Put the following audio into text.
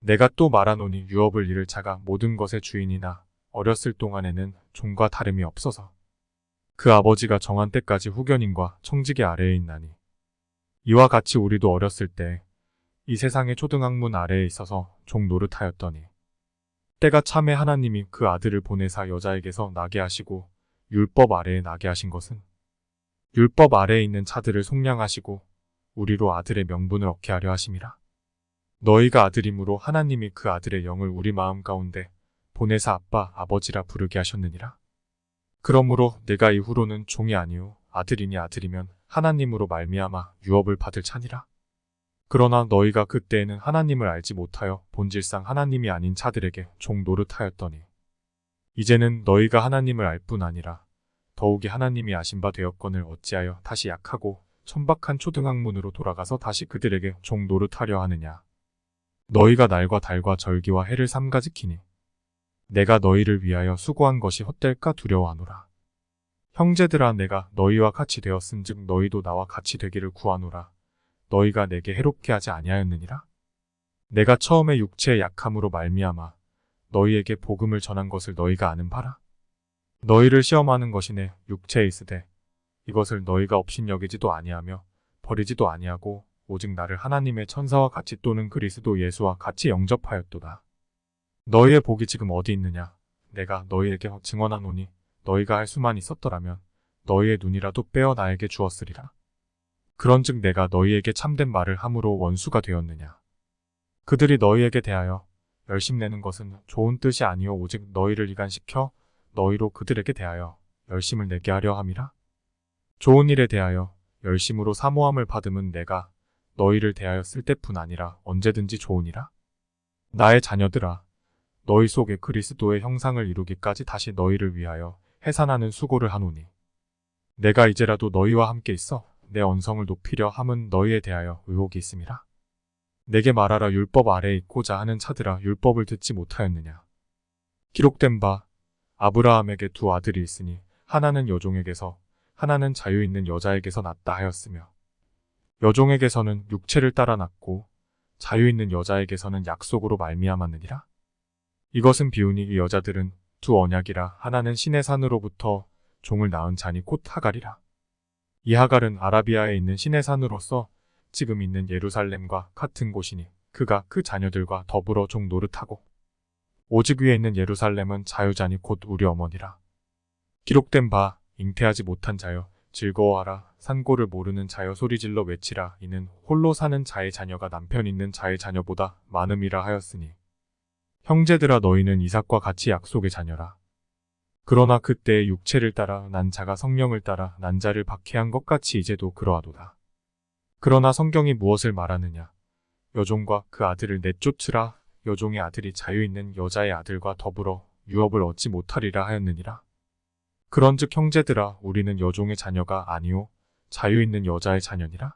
내가 또 말하노니 유업을 잃을 자가 모든 것의 주인이나 어렸을 동안에는 종과 다름이 없어서. 그 아버지가 정한 때까지 후견인과 청지기 아래에 있나니. 이와 같이 우리도 어렸을 때 이 세상의 초등학문 아래에 있어서 종 노릇하였더니. 때가 참에 하나님이 그 아들을 보내사 여자에게서 나게 하시고 율법 아래에 나게 하신 것은 율법 아래에 있는 자들을 속량하시고 우리로 아들의 명분을 얻게 하려 하심이라. 너희가 아들이므로 하나님이 그 아들의 영을 우리 마음 가운데 보내사 아빠 아버지라 부르게 하셨느니라. 그러므로 내가 이후로는 종이 아니요 아들이니 아들이면 하나님으로 말미암아 유업을 받을 차니라. 그러나 너희가 그때에는 하나님을 알지 못하여 본질상 하나님이 아닌 자들에게 종 노릇하였더니 이제는 너희가 하나님을 알 뿐 아니라 더욱이 하나님이 아신 바 되었건을 어찌하여 다시 약하고 천박한 초등학문으로 돌아가서 다시 그들에게 종 노릇하려 하느냐. 너희가 날과 달과 절기와 해를 삼가 지키니 내가 너희를 위하여 수고한 것이 헛될까 두려워하노라. 형제들아 내가 너희와 같이 되었은즉 너희도 나와 같이 되기를 구하노라. 너희가 내게 해롭게 하지 아니하였느니라. 내가 처음에 육체의 약함으로 말미암아 너희에게 복음을 전한 것을 너희가 아는 바라. 너희를 시험하는 것이네 육체에 있으되 이것을 너희가 업신여기지도 아니하며 버리지도 아니하고 오직 나를 하나님의 천사와 같이 또는 그리스도 예수와 같이 영접하였도다. 너희의 복이 지금 어디 있느냐? 내가 너희에게 증언하노니 너희가 할 수만 있었더라면 너희의 눈이라도 빼어 나에게 주었으리라. 그런즉 내가 너희에게 참된 말을 함으로 원수가 되었느냐? 그들이 너희에게 대하여 열심 내는 것은 좋은 뜻이 아니요 오직 너희를 이간시켜 너희로 그들에게 대하여 열심을 내게 하려 함이라. 좋은 일에 대하여 열심으로 사모함을 받음은 내가 너희를 대하여 쓸 때뿐 아니라 언제든지 좋으니라. 나의 자녀들아, 너희 속에 그리스도의 형상을 이루기까지 다시 너희를 위하여 해산하는 수고를 하노니. 내가 이제라도 너희와 함께 있어 내 언성을 높이려 함은 너희에 대하여 의혹이 있음이라. 내게 말하라 율법 아래에 있고자 하는 차들아 율법을 듣지 못하였느냐. 기록된 바 아브라함에게 두 아들이 있으니 하나는 여종에게서 하나는 자유 있는 여자에게서 낳다 하였으며 여종에게서는 육체를 따라 낳고 자유 있는 여자에게서는 약속으로 말미암았느니라. 이것은 비우니 이 여자들은 두 언약이라 하나는 신의 산으로부터 종을 낳은 자니 곧 하갈이라. 이 하갈은 아라비아에 있는 신의 산으로서 지금 있는 예루살렘과 같은 곳이니 그가 그 자녀들과 더불어 종 노릇하고 오직 위에 있는 예루살렘은 자유자니 곧 우리 어머니라. 기록된 바 잉태하지 못한 자여 즐거워하라 산고를 모르는 자여 소리질러 외치라 이는 홀로 사는 자의 자녀가 남편 있는 자의 자녀보다 많음이라 하였으니 형제들아 너희는 이삭과 같이 약속의 자녀라. 그러나 그때의 육체를 따라 난 자가 성령을 따라 난 자를 박해한 것 같이 이제도 그러하도다. 그러나 성경이 무엇을 말하느냐? 여종과 그 아들을 내쫓으라 여종의 아들이 자유 있는 여자의 아들과 더불어 유업을 얻지 못하리라 하였느니라. 그런즉 형제들아 우리는 여종의 자녀가 아니요 자유 있는 여자의 자녀니라.